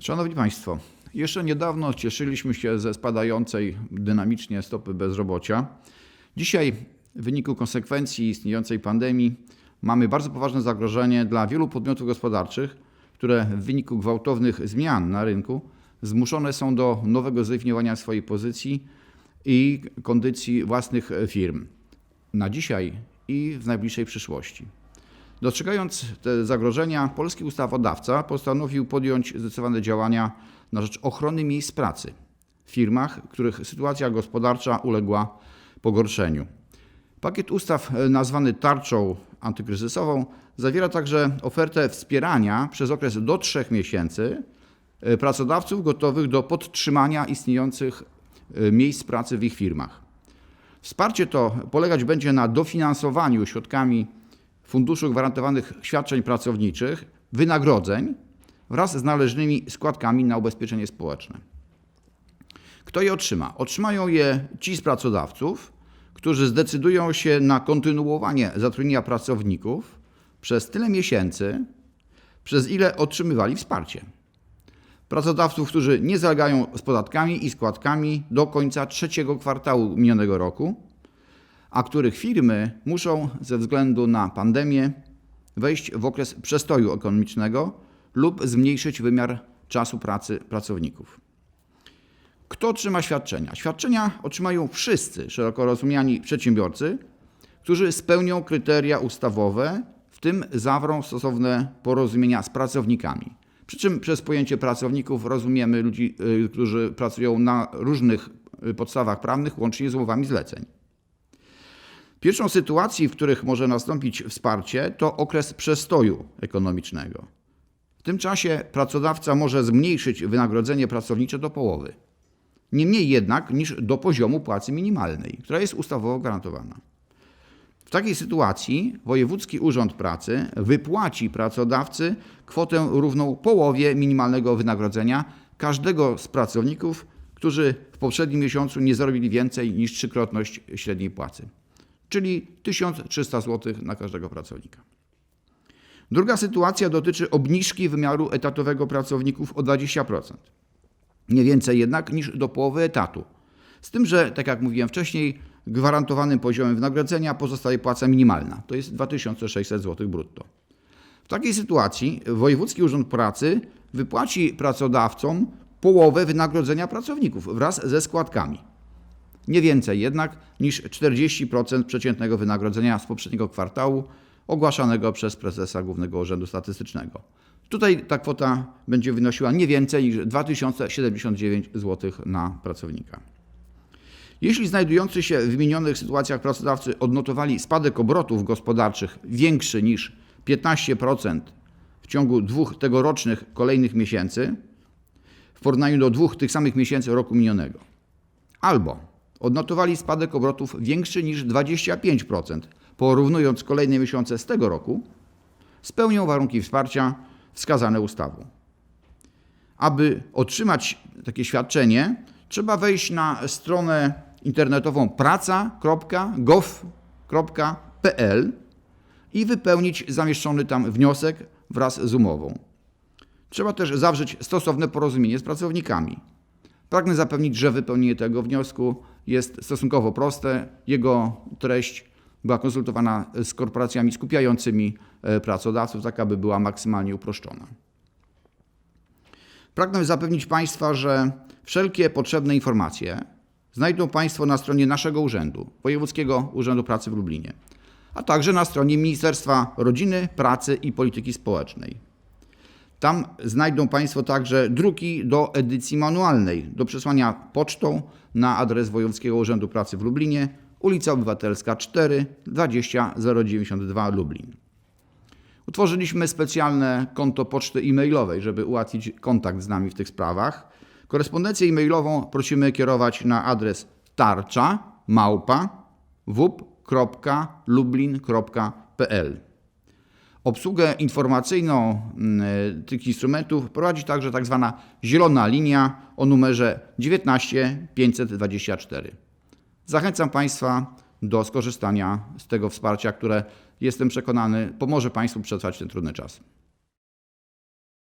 Szanowni Państwo, jeszcze niedawno cieszyliśmy się ze spadającej dynamicznie stopy bezrobocia. Dzisiaj w wyniku konsekwencji istniejącej pandemii mamy bardzo poważne zagrożenie dla wielu podmiotów gospodarczych, które w wyniku gwałtownych zmian na rynku zmuszone są do nowego zdefiniowania swojej pozycji i kondycji własnych firm na dzisiaj i w najbliższej przyszłości. Dostrzegając te zagrożenia, polski ustawodawca postanowił podjąć zdecydowane działania na rzecz ochrony miejsc pracy w firmach, których sytuacja gospodarcza uległa pogorszeniu. Pakiet ustaw e, nazwany tarczą antykryzysową zawiera także ofertę wspierania przez okres do trzech miesięcy e, pracodawców gotowych do podtrzymania istniejących e, miejsc pracy w ich firmach. Wsparcie to polegać będzie na dofinansowaniu środkami Funduszu Gwarantowanych Świadczeń Pracowniczych wynagrodzeń wraz z należnymi składkami na ubezpieczenie społeczne. Kto je otrzyma? Otrzymają je ci z pracodawców, którzy zdecydują się na kontynuowanie zatrudnienia pracowników przez tyle miesięcy, przez ile otrzymywali wsparcie. Pracodawców, którzy nie zalegają z podatkami i składkami do końca trzeciego kwartału minionego roku, a których firmy muszą ze względu na pandemię wejść w okres przestoju ekonomicznego lub zmniejszyć wymiar czasu pracy pracowników. Kto otrzyma świadczenia? Świadczenia otrzymają wszyscy szeroko rozumiani przedsiębiorcy, którzy spełnią kryteria ustawowe, w tym zawrą stosowne porozumienia z pracownikami. Przy czym przez pojęcie pracowników rozumiemy ludzi, y, którzy pracują na różnych y, podstawach prawnych, łącznie z umowami zleceń. Pierwszą sytuacji, w których może nastąpić wsparcie, to okres przestoju ekonomicznego. W tym czasie pracodawca może zmniejszyć wynagrodzenie pracownicze do połowy. Nie mniej jednak niż do poziomu płacy minimalnej, która jest ustawowo gwarantowana. W takiej sytuacji Wojewódzki Urząd Pracy wypłaci pracodawcy kwotę równą połowie minimalnego wynagrodzenia każdego z pracowników, którzy w poprzednim miesiącu nie zarobili więcej niż trzykrotność średniej płacy, czyli 1300 zł na każdego pracownika. Druga sytuacja dotyczy obniżki wymiaru etatowego pracowników o 20%. Nie więcej jednak niż do połowy etatu. Z tym, że, tak jak mówiłem wcześniej, gwarantowanym poziomem wynagrodzenia pozostaje płaca minimalna, to jest 2600 zł brutto. W takiej sytuacji Wojewódzki Urząd Pracy wypłaci pracodawcom połowę wynagrodzenia pracowników wraz ze składkami. Nie więcej jednak niż 40% przeciętnego wynagrodzenia z poprzedniego kwartału ogłaszanego przez prezesa Głównego Urzędu Statystycznego. Tutaj ta kwota będzie wynosiła nie więcej niż 2079 zł na pracownika. Jeśli znajdujący się w wymienionych sytuacjach pracodawcy odnotowali spadek obrotów gospodarczych większy niż 15% w ciągu dwóch tegorocznych kolejnych miesięcy w porównaniu do dwóch tych samych miesięcy roku minionego, albo odnotowali spadek obrotów większy niż 25%, porównując kolejne miesiące z tego roku, spełnią warunki wsparcia wskazane ustawą. Aby otrzymać takie świadczenie, trzeba wejść na stronę internetową praca.gov.pl i wypełnić zamieszczony tam wniosek wraz z umową. Trzeba też zawrzeć stosowne porozumienie z pracownikami. Pragnę zapewnić, że wypełnienie tego wniosku jest stosunkowo proste. Jego treść była konsultowana z korporacjami skupiającymi e, pracodawców, tak aby była maksymalnie uproszczona. Pragnę zapewnić Państwa, że wszelkie potrzebne informacje znajdą Państwo na stronie naszego urzędu, Wojewódzkiego Urzędu Pracy w Lublinie, a także na stronie Ministerstwa Rodziny, Pracy i Polityki Społecznej. Tam znajdą Państwo także druki do edycji manualnej, do przesłania pocztą na adres Wojewódzkiego Urzędu Pracy w Lublinie, ulica Obywatelska 4 20092 Lublin. Utworzyliśmy specjalne konto poczty e-mailowej, żeby ułatwić kontakt z nami w tych sprawach. Korespondencję e-mailową prosimy kierować na adres tarcza małpa. Obsługę informacyjną mm, tych instrumentów prowadzi także tak zwana zielona linia o numerze 19524. Zachęcam Państwa do skorzystania z tego wsparcia, które jestem przekonany pomoże Państwu przetrwać ten trudny czas.